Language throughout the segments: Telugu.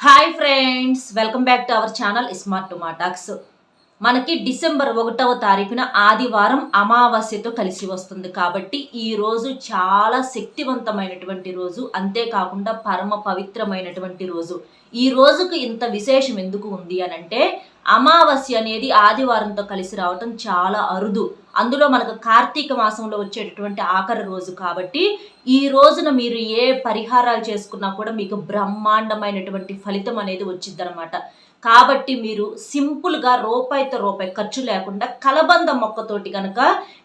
Hi friends welcome back to our channel smart టుమాటాక్స్ మనకి డిసెంబర్ ఒకటవ తారీఖున ఆదివారం అమావాస్యతో కలిసి వస్తుంది కాబట్టి ఈ రోజు చాలా శక్తివంతమైనటువంటి రోజు అంతేకాకుండా పరమ పవిత్రమైనటువంటి రోజు. ఈ రోజుకు ఇంత విశేషం ఎందుకు ఉంది అని అంటే అమావాస్య అనేది ఆదివారంతో కలిసి రావటం చాలా అరుదు. అందులో మనకు కార్తీక మాసంలో వచ్చేటటువంటి ఆఖరి రోజు కాబట్టి ఈ రోజున మీరు ఏ పరిహారాలు చేసుకున్నా కూడా మీకు బ్రహ్మాండమైనటువంటి ఫలితం అనేది వచ్చిందనమాట కాబట్టి మీరు సింపుల్గా రూపాయితో రూపాయి ఖర్చు లేకుండా కలబంద మొక్కతోటి కనుక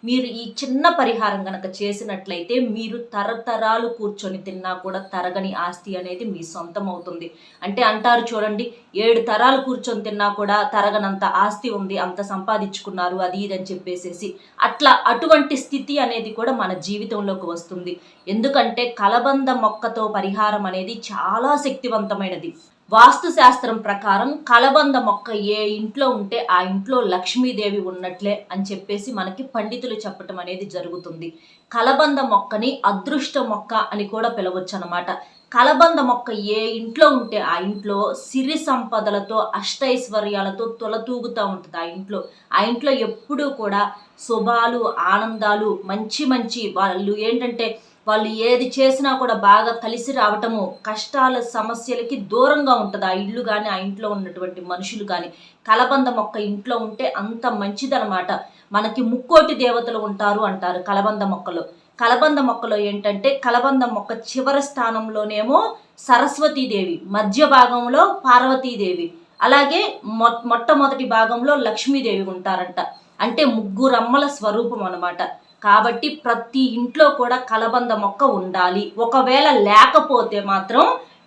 మీరు ఈ చిన్న పరిహారం కనుక చేసినట్లయితే మీరు తరతరాలు కూర్చొని తిన్నా కూడా తరగని ఆస్తి అనేది మీ సొంతం అవుతుంది. అంటే అంటారు చూడండి ఏడు తరాలు కూర్చొని తిన్నా కూడా తరగనంత ఆస్తి ఉంది అంత సంపాదించుకున్నారు అది ఇది అని చెప్పేసేసి అట్లా అటువంటి స్థితి అనేది కూడా మన జీవితంలోకి వస్తుంది. ఎందుకంటే కలబంద మొక్కతో పరిహారం అనేది చాలా శక్తివంతమైనది. వాస్తు శాస్త్రం ప్రకారం కలబంద మొక్క ఏ ఇంట్లో ఉంటే ఆ ఇంట్లో లక్ష్మీదేవి ఉన్నట్లే అని చెప్పేసి మనకి పండితులు చెప్పటం అనేది జరుగుతుంది. కలబంద మొక్కని అదృష్ట మొక్క అని కూడా పిలవచ్చు అనమాట కలబంద మొక్క ఏ ఇంట్లో ఉంటే ఆ ఇంట్లో సిరి సంపదలతో అష్టైశ్వర్యాలతో తొలతూగుతూ ఉంటుంది ఆ ఇంట్లో. ఆ ఇంట్లో ఎప్పుడూ కూడా శుభాలు ఆనందాలు మంచి మంచి వాళ్ళు ఏంటంటే వాళ్ళు ఏది చేసినా కూడా బాగా కలిసి రావటము కష్టాల సమస్యలకి దూరంగా ఉంటుంది. ఆ ఇల్లు కానీ ఆ ఇంట్లో ఉన్నటువంటి మనుషులు కానీ కలబంద మొక్క ఇంట్లో ఉంటే అంత మంచిదనమాట. మనకి ముక్కోటి దేవతలు ఉంటారు అంటారు కలబంద మొక్కలో. కలబంద మొక్కలో ఏంటంటే కలబంద మొక్క చివరి స్థానంలోనేమో సరస్వతీదేవి మధ్య భాగంలో పార్వతీదేవి. అలాగే మొ మొట్టమొదటి భాగంలో లక్ష్మీదేవి ఉంటారంట. అంటే ముగ్గురమ్మల స్వరూపం అనమాట కాబట్టి ప్రతి ఇంట్లో కూడా కలబంద మొక్క ఉండాలి. ఒకవేళ లేకపోతే మాత్రం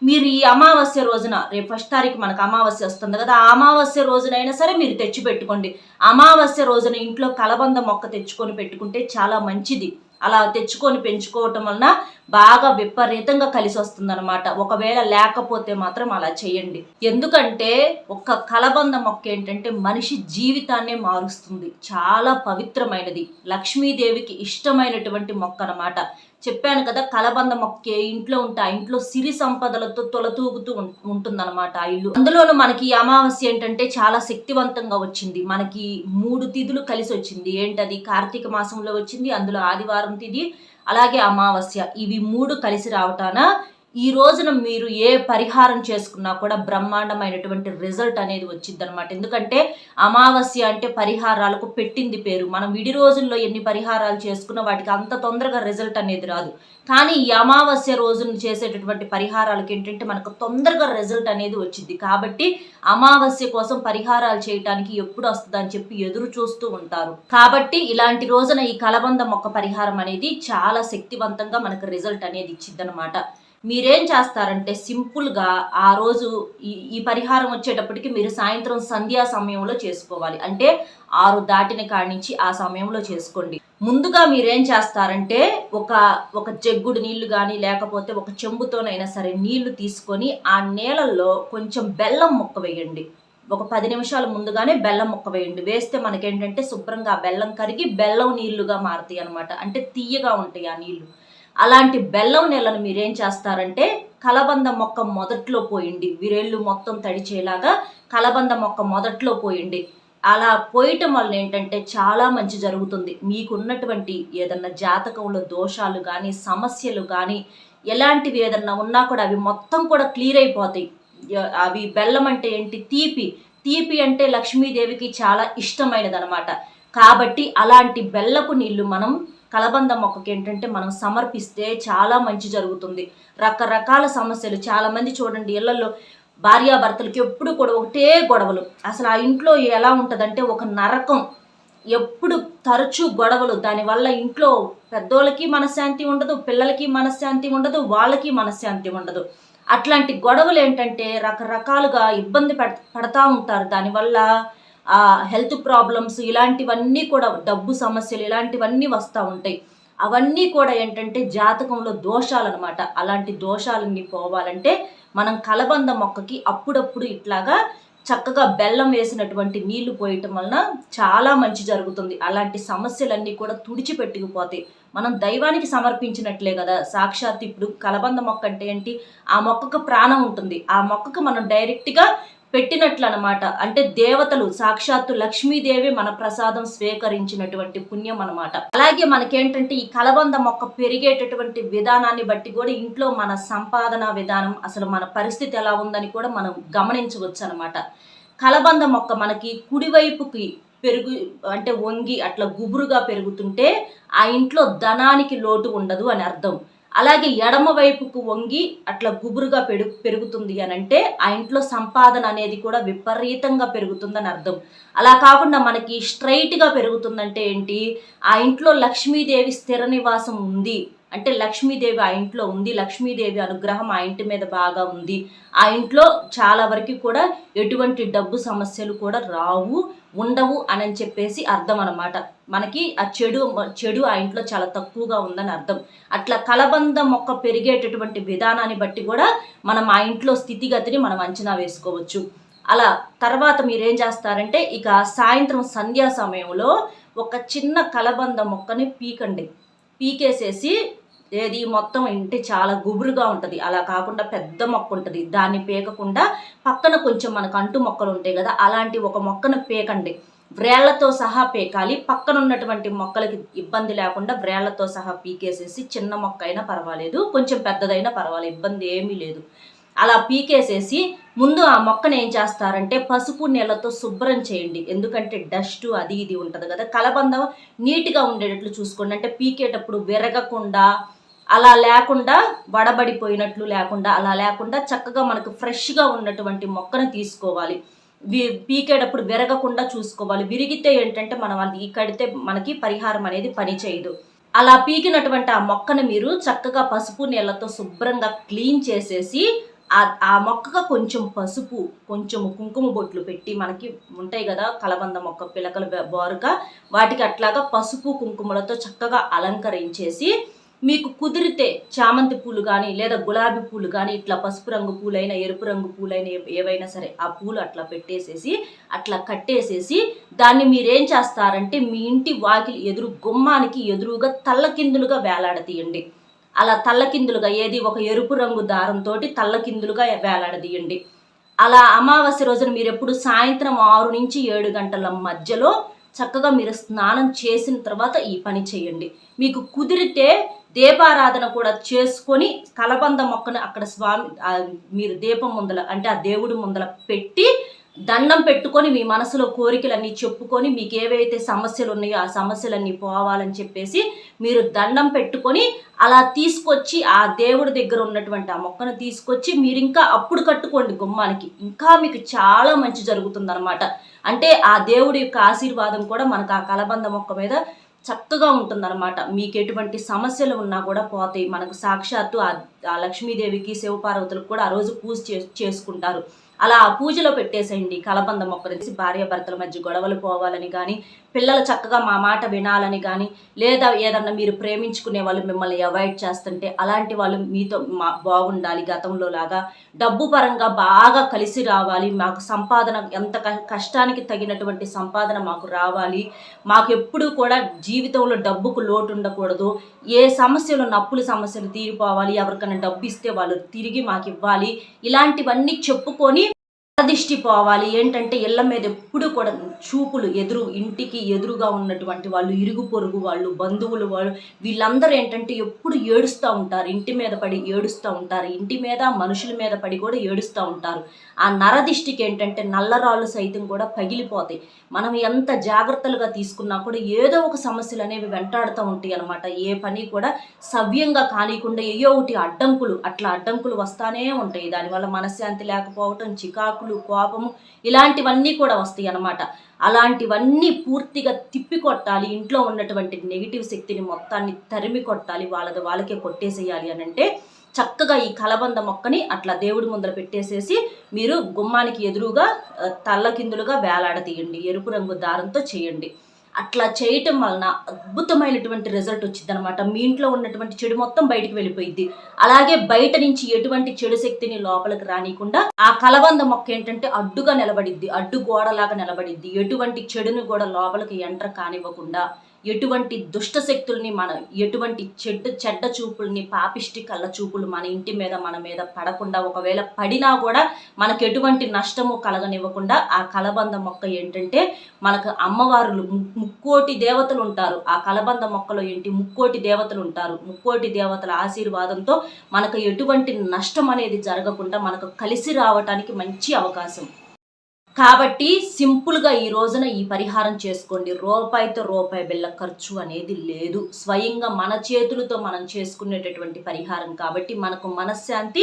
మీరు ఈ అమావాస్య రోజున రేపు ఫస్ట్ తారీఖు మనకు అమావాస్య వస్తుంది కదా ఆ అమావాస్య రోజునైనా సరే మీరు తెచ్చి పెట్టుకోండి. అమావాస్య రోజున ఇంట్లో కలబంద మొక్క తెచ్చుకొని పెట్టుకుంటే చాలా మంచిది. అలా తెచ్చుకొని పెంచుకోవటం వలన బాగా విపరీతంగా కలిసి వస్తుందన్నమాట ఒకవేళ లేకపోతే మాత్రం అలా చేయండి ఎందుకంటే ఒక కలబంద మొక్క ఏంటంటే మనిషి జీవితాన్నే మారుస్తుంది. చాలా పవిత్రమైనది. లక్ష్మీదేవికి ఇష్టమైనటువంటి మొక్క అన్నమాట. చెప్పాను కదా కలబంద మొక్కే ఇంట్లో ఉంటే ఆ ఇంట్లో సిరి సంపదలతో తొలతూగుతూ ఉంటుందన్నమాట ఆ ఇల్లు. అందులోనూ మనకి అమావాస్య ఏంటంటే చాలా శక్తివంతంగా వచ్చింది. మనకి మూడు తిథులు కలిసి వచ్చింది ఏంటది? కార్తీక మాసంలో వచ్చింది అందులో ఆదివారం తిథి అలాగే అమావాస్య. ఇవి మూడు కలిసి రావటాన ఈ రోజున మీరు ఏ పరిహారం చేసుకున్నా కూడా బ్రహ్మాండమైనటువంటి రిజల్ట్ అనేది వచ్చింది అనమాట ఎందుకంటే అమావాస్య అంటే పరిహారాలకు పెట్టింది పేరు. మనం విడి రోజుల్లో ఎన్ని పరిహారాలు చేసుకున్నా వాటికి అంత తొందరగా రిజల్ట్ అనేది రాదు. కానీ ఈ అమావాస్య రోజున చేసేటటువంటి పరిహారాలకు ఏంటంటే మనకు తొందరగా రిజల్ట్ అనేది వచ్చింది. కాబట్టి అమావాస్య కోసం పరిహారాలు చేయటానికి ఎప్పుడు వస్తుందని చెప్పి ఎదురు చూస్తూ ఉంటారు. కాబట్టి ఇలాంటి రోజున ఈ కలబంద మొక్క పరిహారం అనేది చాలా శక్తివంతంగా మనకు రిజల్ట్ అనేది ఇచ్చిందనమాట మీరేం చేస్తారంటే సింపుల్గా ఆ రోజు ఈ ఈ పరిహారం వచ్చేటప్పటికి మీరు సాయంత్రం సంధ్యా సమయంలో చేసుకోవాలి. అంటే ఆరు దాటిన కాడి నుంచి ఆ సమయంలో చేసుకోండి. ముందుగా మీరేం చేస్తారంటే ఒక ఒక జగ్గుడు నీళ్ళు కానీ లేకపోతే ఒక చెంబుతోనైనా సరే నీళ్ళు తీసుకొని ఆ నీళ్ళల్లో కొంచెం బెల్లం ముక్క వేయండి. ఒక పది నిమిషాల ముందుగానే బెల్లం ముక్క వేయండి. వేస్తే మనకేంటంటే శుభ్రంగా ఆ బెల్లం కరిగి బెల్లం నీళ్ళుగా మారుతాయి అనమాట అంటే తీయగా ఉంటాయి ఆ నీళ్ళు అలాంటి బెల్లం నీళ్ళను మీరేం చేస్తారంటే కలబంద మొక్క మొదట్లో పోయండి. విరేళ్ళు మొత్తం తడిచేలాగా కలబంద మొక్క మొదట్లో పోయండి. అలా పోయటం వల్ల ఏంటంటే చాలా మంచి జరుగుతుంది. మీకున్నటువంటి ఏదన్నా జాతకంలో దోషాలు కానీ సమస్యలు కానీ ఎలాంటివి ఏదన్నా ఉన్నా కూడా అవి మొత్తం కూడా క్లియర్ అయిపోతాయి. అవి బెల్లం అంటే ఏంటి? తీపి. తీపి అంటే లక్ష్మీదేవికి చాలా ఇష్టమైనది అనమాట కాబట్టి అలాంటి బెల్లపు నీళ్ళు మనం కలబంద మొక్కకి ఏంటంటే మనం సమర్పిస్తే చాలా మంచి జరుగుతుంది. రకరకాల సమస్యలు చాలామంది చూడండి ఇళ్ళలో భార్యాభర్తలకి ఎప్పుడు కూడా ఒకటే గొడవలు. అసలు ఆ ఇంట్లో ఎలా ఉంటుందంటే ఒక నరకం. ఎప్పుడు తరచూ గొడవలు. దానివల్ల ఇంట్లో పెద్దోళ్ళకి మనశ్శాంతి ఉండదు పిల్లలకి మనశ్శాంతి ఉండదు వాళ్ళకి మనశ్శాంతి ఉండదు. అట్లాంటి గొడవలు ఏంటంటే రకరకాలుగా ఇబ్బంది పడతా ఉంటారు. దానివల్ల హెల్త్ ప్రాబ్లమ్స్ ఇలాంటివన్నీ కూడా డబ్బు సమస్యలు ఇలాంటివన్నీ వస్తూ ఉంటాయి. అవన్నీ కూడా ఏంటంటే జాతకంలో దోషాలు అనమాట అలాంటి దోషాలన్నీ పోవాలంటే మనం కలబంద మొక్కకి అప్పుడప్పుడు ఇట్లాగా చక్కగా బెల్లం వేసినటువంటి నీళ్ళు పోయటం వలన చాలా మంచి జరుగుతుంది. అలాంటి సమస్యలన్నీ కూడా తుడిచిపెట్టుకుపోతాయి. మనం దైవానికి సమర్పించినట్లే కదా. సాక్షాత్ ఇప్పుడు కలబంద మొక్క అంటే ఏంటి? ఆ మొక్కకు ప్రాణం ఉంటుంది. ఆ మొక్కకు మనం డైరెక్ట్గా పెట్టినట్లు అనమాట అంటే దేవతలు సాక్షాత్తు లక్ష్మీదేవి మన ప్రసాదం స్వీకరించినటువంటి పుణ్యం అనమాట అలాగే మనకేంటంటే ఈ కలబంద మొక్క పెరిగేటటువంటి విధానాన్ని బట్టి కూడా ఇంట్లో మన సంపాదన విధానం అసలు మన పరిస్థితి ఎలా ఉందని కూడా మనం గమనించవచ్చు అనమాట కలబంద మొక్క మనకి కుడివైపుకి పెరుగు అంటే వంగి అట్లా గుబురుగా పెరుగుతుంటే ఆ ఇంట్లో ధనానికి లోటు ఉండదు అని అర్థం. అలాగే ఎడమ వైపుకు వంగి అట్లా గుబురుగా పెరు పెరుగుతుంది అని అంటే ఆ ఇంట్లో సంపాదన అనేది కూడా విపరీతంగా పెరుగుతుందని అర్థం. అలా కాకుండా మనకి స్ట్రైట్గా పెరుగుతుందంటే ఏంటి? ఆ ఇంట్లో లక్ష్మీదేవి స్థిర నివాసం ఉంది. అంటే లక్ష్మీదేవి ఆ ఇంట్లో ఉంది లక్ష్మీదేవి అనుగ్రహం ఆ ఇంటి మీద బాగా ఉంది. ఆ ఇంట్లో చాలా వరకు కూడా ఎటువంటి డబ్బు సమస్యలు కూడా రావు ఉండవు అని చెప్పేసి అర్థం అనమాట మనకి ఆ చెడు చెడు ఆ ఇంట్లో చాలా తక్కువగా ఉందని అర్థం. అట్లా కలబంద మొక్క పెరిగేటటువంటి విధానాన్ని బట్టి కూడా మనం ఆ ఇంట్లో స్థితిగతిని మనం అంచనా వేసుకోవచ్చు. అలా తర్వాత మీరేం చేస్తారంటే ఇక సాయంత్రం సంధ్యా సమయంలో ఒక చిన్న కలబంద మొక్కని పీకండి. పీకేసేసి ఏది మొత్తం ఇంటి చాలా గుబురుగా ఉంటుంది. అలా కాకుండా పెద్ద మొక్క ఉంటుంది. దాన్ని పీకకుండా పక్కన కొంచెం మనకు అంటు మొక్కలు ఉంటాయి కదా అలాంటి ఒక మొక్కను పీకండి. వ్రేళ్ళతో సహా పీకాలి. పక్కన ఉన్నటువంటి మొక్కలకి ఇబ్బంది లేకుండా వ్రేళ్ళతో సహా పీకేసేసి చిన్న మొక్క అయినా పర్వాలేదు కొంచెం పెద్దదైనా పర్వాలేదు ఇబ్బంది ఏమీ లేదు. అలా పీకేసేసి ముందు ఆ మొక్కను ఏం చేస్తారంటే పసుపు నీళ్ళతో శుభ్రం చేయండి. ఎందుకంటే డస్ట్ అది ఇది ఉంటుంది కదా. కలబంద నీట్గా ఉండేటట్లు చూసుకోండి. అంటే పీకేటప్పుడు విరగకుండా అలా లేకుండా వడబడిపోయినట్లు లేకుండా అలా లేకుండా చక్కగా మనకు ఫ్రెష్గా ఉన్నటువంటి మొక్కను తీసుకోవాలి. వి- పీకేటప్పుడు విరగకుండా చూసుకోవాలి. విరిగితే ఏంటంటే మనం అది కడితే మనకి పరిహారం అనేది పని చేయదు. అలా పీకినటువంటి ఆ మొక్కను మీరు చక్కగా పసుపు నీళ్ళతో శుభ్రంగా క్లీన్ చేసేసి ఆ ఆ మొక్కగా కొంచెం పసుపు కొంచెం కుంకుమ బొట్లు పెట్టి మనకి ఉంటాయి కదా కలబంద మొక్క పిలకలు బోరుగా వాటికి అట్లాగా పసుపు కుంకుమలతో చక్కగా అలంకరించేసి మీకు కుదిరితే చామంతి పూలు కానీ లేదా గులాబీ పూలు కానీ ఇట్లా పసుపు రంగు పూలైనా ఎరుపు రంగు పూలైనా ఏవైనా సరే ఆ పూలు అట్లా పెట్టేసేసి అట్లా కట్టేసేసి దాన్ని మీరేం చేస్తారంటే మీ ఇంటి వాకిలి ఎదురు గుమ్మానికి ఎదురుగా తల్ల కిందులుగా వేలాడతీయండి. అలా తల్లకిందులుగా ఏది ఒక ఎరుపు రంగు దారంతో తల్లకిందులుగా వేలాడదీయండి. అలా అమావాస్య రోజున మీరు ఎప్పుడు సాయంత్రం ఆరు నుంచి ఏడు గంటల మధ్యలో చక్కగా మీరు స్నానం చేసిన తర్వాత ఈ పని చేయండి. మీకు కుదిరితే దీపారాధన కూడా చేసుకొని కలబంద మొక్కను అక్కడ స్వామి మీరు దీపం ముందల అంటే ఆ దేవుడి ముందల పెట్టి దండం పెట్టుకొని మీ మనసులో కోరికలన్నీ చెప్పుకొని మీకు ఏవైతే సమస్యలు ఉన్నాయో ఆ సమస్యలన్నీ పోవాలని చెప్పేసి మీరు దండం పెట్టుకొని అలా తీసుకొచ్చి ఆ దేవుడి దగ్గర ఉన్నటువంటి ఆ మొక్కను తీసుకొచ్చి మీరు ఇంకా అప్పుడు కట్టుకోండి గుమ్మానికి. ఇంకా మీకు చాలా మంచి జరుగుతుందన్నమాట. అంటే ఆ దేవుడి యొక్క ఆశీర్వాదం కూడా మనకు ఆ కలబంద మొక్క మీద చక్కగా ఉంటుందన్నమాట. మీకు ఎటువంటి సమస్యలు ఉన్నా కూడా పోతాయి. మనకు సాక్షాత్తు ఆ ఆ లక్ష్మీదేవికి శివపార్వతులకు కూడా ఆ రోజు పూజ చే చేసుకుంటారు. అలా పూజలో పెట్టేసేయండి. కలబంద మొక్కలు తీసి భార్య భర్తల మధ్య గొడవలు పోవాలని కానీ పిల్లలు చక్కగా మా మాట వినాలని కానీ లేదా ఏదన్నా మీరు ప్రేమించుకునే వాళ్ళు మిమ్మల్ని అవాయిడ్ చేస్తుంటే అలాంటి వాళ్ళు మీతో మా బాగుండాలి గతంలో లాగా డబ్బు పరంగా బాగా కలిసి రావాలి. మాకు సంపాదన ఎంత క- కష్టానికి తగినటువంటి సంపాదన మాకు రావాలి. మాకు ఎప్పుడూ కూడా జీవితంలో డబ్బుకు లోటు ఉండకూడదు. ఏ సమస్యలు నప్పుల సమస్యలు తీరిపోవాలి. ఎవరికైనా డబ్బు ఇస్తే వాళ్ళు తిరిగి మాకు ఇవ్వాలి. ఇలాంటివన్నీ చెప్పుకొని దిష్టి పోవాలి. ఏంటంటే ఇళ్ళ మీద ఎప్పుడు కూడా చూపులు ఎదురు ఇంటికి ఎదురుగా ఉన్నటువంటి వాళ్ళు ఇరుగు పొరుగు వాళ్ళు బంధువులు వాళ్ళు వీళ్ళందరూ ఏంటంటే ఎప్పుడు ఏడుస్తూ ఉంటారు. ఇంటి మీద పడి ఏడుస్తూ ఉంటారు. ఇంటి మీద మనుషుల మీద పడి కూడా ఏడుస్తూ ఉంటారు. ఆ నరదిష్టికి ఏంటంటే నల్లరాళ్ళు సైతం కూడా పగిలిపోతాయి. మనం ఎంత జాగ్రత్తలుగా తీసుకున్నా కూడా ఏదో ఒక సమస్యలు అనేవి వెంటాడుతూ ఉంటాయి అనమాట ఏ పని కూడా సవ్యంగా కానికుండా ఏయో ఒకటి అడ్డంకులు అట్లా అడ్డంకులు వస్తానే ఉంటాయి. దానివల్ల మనశ్శాంతి లేకపోవటం చికాకులు కోపము ఇలాంటివన్నీ కూడా వస్తాయి అన్నమాట. అలాంటివన్నీ పూర్తిగా తిప్పి కొట్టాలి ఇంట్లో ఉన్నటువంటి నెగిటివ్ శక్తిని మొత్తాన్ని తరిమి కొట్టాలి వాళ్ళది వాళ్ళకే కొట్టేసేయాలి అని అంటే చక్కగా ఈ కలబంద మొక్కని అట్లా దేవుడి ముందర పెట్టేసేసి మీరు గుమ్మానికి ఎదురుగా తల్లకిందులుగా వేలాడదీయండి ఎరుపు రంగు దారంతో చేయండి. అట్లా చేయటం వలన అద్భుతమైనటువంటి రిజల్ట్ వచ్చింది అనమాట మీ ఇంట్లో ఉన్నటువంటి చెడు మొత్తం బయటికి వెళ్ళిపోయింది అలాగే బయట నుంచి ఎటువంటి చెడు శక్తిని లోపలికి రానియకుండా ఆ కలబంద మొక్క ఏంటంటే అడ్డుగా నిలబడిద్ది. అడ్డు గోడలాగా నిలబడిద్ది. ఎటువంటి చెడుని కూడా లోపలికి ఎంటర్ కానివ్వకుండా ఎటువంటి దుష్ట శక్తుల్ని మన ఎటువంటి చెడ్డ చెడ్డ చూపుల్ని పాపిష్టి కళ్ళ చూపులు మన ఇంటి మీద మన మీద పడకుండా ఒకవేళ పడినా కూడా మనకు ఎటువంటి నష్టము కలగనివ్వకుండా ఆ కలబంద మొక్క ఏంటంటే మనకు అమ్మవారులు ముక్కోటి దేవతలు ఉంటారు. ఆ కలబంద మొక్కలో ఏంటి? ముక్కోటి దేవతలు ఉంటారు. ముక్కోటి దేవతల ఆశీర్వాదంతో మనకు ఎటువంటి నష్టం అనేది జరగకుండా మనకు కలిసి రావటానికి మంచి అవకాశం. కాబట్టి సింపుల్గా ఈ రోజున ఈ పరిహారం చేసుకోండి. రూపాయితో రూపాయి బిళ్ళ ఖర్చు అనేది లేదు. స్వయంగా మన చేతులతో మనం చేసుకునేటటువంటి పరిహారం కాబట్టి మనకు మనశ్శాంతి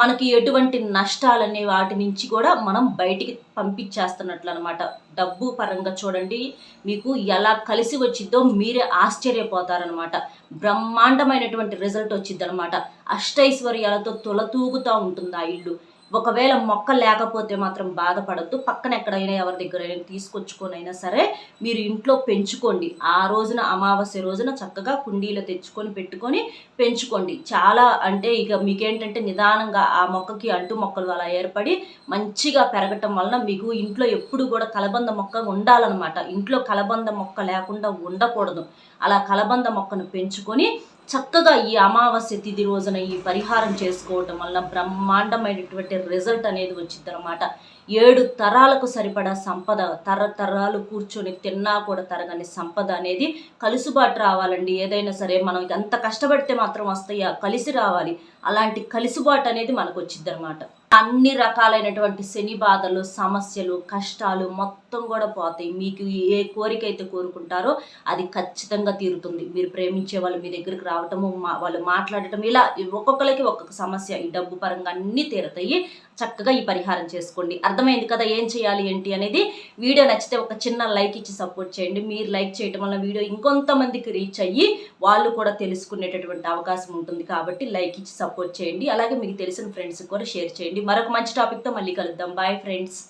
మనకి ఎటువంటి నష్టాలనే వాటి నుంచి కూడా మనం బయటికి పంపించేస్తున్నట్లు అనమాట డబ్బు పరంగా చూడండి మీకు ఎలా కలిసి వచ్చిద్దో మీరే ఆశ్చర్యపోతారనమాట. బ్రహ్మాండమైనటువంటి రిజల్ట్ వచ్చిందనమాట అష్టైశ్వర్యాలతో తొలతూగుతూ ఉంటుంది ఆ ఇల్లు. ఒకవేళ మొక్క లేకపోతే మాత్రం బాధపడద్దు. పక్కన ఎక్కడైనా ఎవరి దగ్గరైనా తీసుకొచ్చుకొనైనా సరే మీరు ఇంట్లో పెంచుకోండి. ఆ రోజున అమావాస్య రోజున చక్కగా కుండీలో తెచ్చుకొని పెట్టుకొని పెంచుకోండి. చాలా అంటే ఇక మీకేంటంటే నిదానంగా ఆ మొక్కకి అంటు మొక్కలు అలా ఏర్పడి మంచిగా పెరగటం వలన మీకు ఇంట్లో ఎప్పుడు కూడా కలబంద మొక్క ఉండాలన్నమాట. ఇంట్లో కలబంద మొక్క లేకుండా ఉండకూడదు. అలా కలబంద మొక్కను పెంచుకొని చక్కగా ఈ అమావాస్య తిథి రోజున ఈ పరిహారం చేసుకోవటం వల్ల బ్రహ్మాండమైనటువంటి రిజల్ట్ అనేది వచ్చింది అనమాట ఏడు తరాలకు సరిపడా సంపద తరతరాలు కూర్చొని తిన్నా కూడా తరగని సంపద అనేది కలుసుబాటు రావాలండి. ఏదైనా సరే మనం ఎంత కష్టపడితే మాత్రం వస్తాయి ఆ కలిసి రావాలి. అలాంటి కలుసుబాటు అనేది మనకు వచ్చింది అనమాట అన్ని రకాలైనటువంటి శని బాధలు సమస్యలు కష్టాలు మొత్తం మొత్తం కూడా పోతాయి. మీకు ఏ కోరిక అయితే కోరుకుంటారో అది ఖచ్చితంగా తీరుతుంది. మీరు ప్రేమించే వాళ్ళు మీ దగ్గరికి రావటము వాళ్ళు మాట్లాడటం ఇలా ఒక్కొక్కరికి ఒక్కొక్క సమస్య. ఈ డబ్బు పరంగా అన్నీ తీరుతాయి. చక్కగా ఈ పరిహారం చేసుకోండి. అర్థమైంది కదా ఏం చేయాలి ఏంటి అనేది? వీడియో నచ్చితే ఒక చిన్న లైక్ ఇచ్చి సపోర్ట్ చేయండి. మీరు లైక్ చేయటం వల్ల వీడియో ఇంకొంతమందికి రీచ్ అయ్యి వాళ్ళు కూడా తెలుసుకునేటటువంటి అవకాశం ఉంటుంది కాబట్టి లైక్ ఇచ్చి సపోర్ట్ చేయండి. అలాగే మీకు తెలిసిన ఫ్రెండ్స్కి కూడా షేర్ చేయండి. మరొక మంచి టాపిక్తో మళ్ళీ కలుద్దాం. Bye friends.